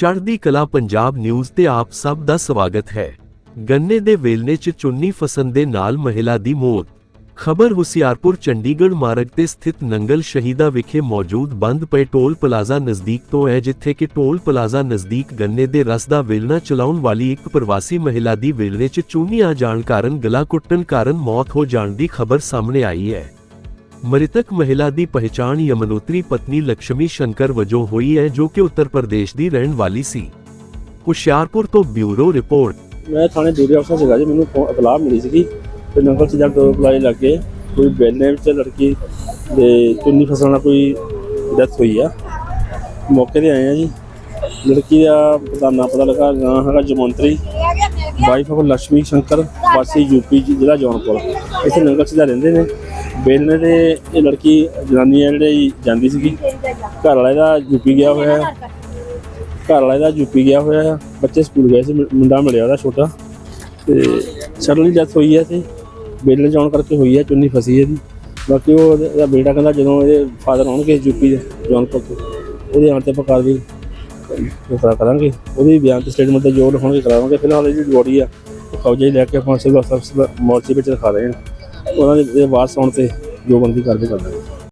ਚੜ੍ਹਦੀ ਕਲਾ ਪੰਜਾਬ ਨਿਊਜ਼ ਤੇ ਆਪ ਸਭ ਦਾ ਸਵਾਗਤ ਹੈ। ਗੰਨੇ ਦੇ ਵੇਲਣੇ 'ਚ ਚੁੰਨੀ ਫਸਣ ਦੇ ਨਾਲ ਮਹਿਲਾ ਦੀ ਮੌਤ। ਖਬਰ ਹੁਸ਼ਿਆਰਪੁਰ, ਚੰਡੀਗੜ੍ਹ ਮਾਰਗ ਤੇ ਸਥਿਤ ਨੰਗਲ ਸ਼ਹੀਦਾ ਵਿਖੇ ਮੌਜੂਦ ਬੰਦ ਪਏ ਟੋਲ ਪਲਾਜ਼ਾ ਨਜ਼ਦੀਕ ਤੋਂ ਹੈ, ਜਿੱਥੇ ਕਿ ਟੋਲ ਪਲਾਜ਼ਾ ਨਜ਼ਦੀਕ ਗੰਨੇ ਦੇ ਰਸ ਦਾ ਵੇਲਣਾ ਚਲਾਉਣ ਵਾਲੀ ਇੱਕ ਪ੍ਰਵਾਸੀ ਮਹਿਲਾ ਦੀ ਵੇਲਣੇ 'ਚ ਚੂਨੀ ਆ ਜਾਣ ਕਾਰਨ ਗਲਾ ਕੁੱਟਣ ਕਾਰਨ ਮੌਤ ਹੋ ਜਾਣ ਦੀ ਖਬਰ ਸਾਹਮਣੇ ਆਈ ਹੈ। ਮ੍ਰਿਤਕ ਮਹਿਲਾ ਦੀ ਪਹਿਚਾਣ ਯਮਨੋਤਰੀ ਪਤਨੀ ਲక్ష్ਮੀ ਸ਼ੰਕਰ ਵਜੋਂ ਹੋਈ ਹੈ, ਜੋ ਕਿ ਉੱਤਰ ਪ੍ਰਦੇਸ਼ ਦੀ ਰਹਿਣ ਵਾਲੀ ਸੀ। ਹੁਸ਼ਿਆਰਪੁਰ ਤੋਂ ਬਿਊਰੋ ਰਿਪੋਰਟ। ਮੈਂ ਥਾਣੇ ਦੂਰੀ ਅਫਸਰ ਸੀਗਾ ਜੀ, ਮੈਨੂੰ ਫੋਨ ਅਤਲਾਹ ਮਿਲੀ ਸੀਗੀ ਕਿ ਨੰਗਲ ਸਿੱਧਾ ਟੋਲ ਪਲਾਜ਼ੇ ਲੱਗੇ ਕੋਈ ਬੈਲਨੇਮ ਤੇ ਲੜਕੀ ਦੇ ਤੁੰਨੀ ਫਸਣਾ ਕੋਈ ਡੈਥ ਹੋਈ ਆ। ਮੌਕੇ ਤੇ ਆਏ ਆ ਜੀ। ਲੜਕੀ ਦਾ ਪਤਾ ਨਾ ਪਤਾ ਲੱਗਾ, ਨਾਂ ਹੈਗਾ ਜਮੰਤਰੀ ਵਾਈਫ ਆਫ ਲక్ష్ਮੀ ਸ਼ੰਕਰ, ਵਾਸੀ ਯੂਪੀ ਜ਼ਿਲ੍ਹਾ ਜੌਨਪੁਰ। ਇੱਥੇ ਨੰਗਲ ਸਿੱਧਾ ਰਹਿੰਦੇ ਨੇ। ਬੇਲਨੇ ਦੇ ਇਹ ਲੜਕੀ ਜਨਾਨੀ ਹੈ ਜਿਹੜੀ ਜਾਂਦੀ ਸੀਗੀ। ਘਰ ਵਾਲਾ ਇਹਦਾ ਯੂਪੀ ਗਿਆ ਹੋਇਆ ਹੈ ਘਰ ਵਾਲਾ ਇਹਦਾ ਯੂਪੀ ਗਿਆ ਹੋਇਆ ਹੈ ਬੱਚੇ ਸਕੂਲ ਗਏ ਸੀ, ਮੁੰ- ਮੁੰਡਾ ਮਿਲਿਆ ਉਹਦਾ ਛੋਟਾ। ਤੇ ਸਡਨਲੀ ਡੈਥ ਹੋਈ ਹੈ ਤੇ ਬੇਲਣੇ ਜਾਣ ਕਰਕੇ ਹੋਈ ਹੈ ਚੁੰਨੀ ਫਸੀ ਹੈ ਇਹਦੀ। ਬਾਕੀ ਉਹ ਉਹਦੇ- ਇਹਦਾ ਬੇਟਾ ਕਹਿੰਦਾ ਜਦੋਂ ਇਹਦੇ ਫਾਦਰ ਆਉਣਗੇ ਯੂਪੀ ਦੇ ਜੌਨਪੁਰ ਤੋਂ ਉਹਦੇ ਆਉਣ ਤੇ ਆਪਾਂ ਕਾਰਵਾਈ ਕਰਾ ਕਰਾਂਗੇ। ਉਹਦੀ ਬਿਆਨ ਤੇ ਸਟੇਟਮੈਂਟ ਤੇ ਜੋ ਲਿਖਾਉਣਗੇ ਕਰਾਵਾਂਗੇ। ਫਿਲਹਾਲ ਇਹਦੀ ਬੋਡੀ ਆ, ਉਹ ਕਬਜ਼ੇ 'ਚ ਲੈ ਕੇ ਆਪਾਂ ਸਿਵਲ ਹਸਪਤਾਲ ਮੋਰਚੇ ਵਿੱਚ ਰਖਾ ਰਹੇ ਹਾਂ। ਉਹਨਾਂ ਦੇ ਵਾਰਸ ਆਉਣ ਤੇ ਜੋ ਬੰਦੀ ਕਰਦੇ ਕਰਾਂਗੇ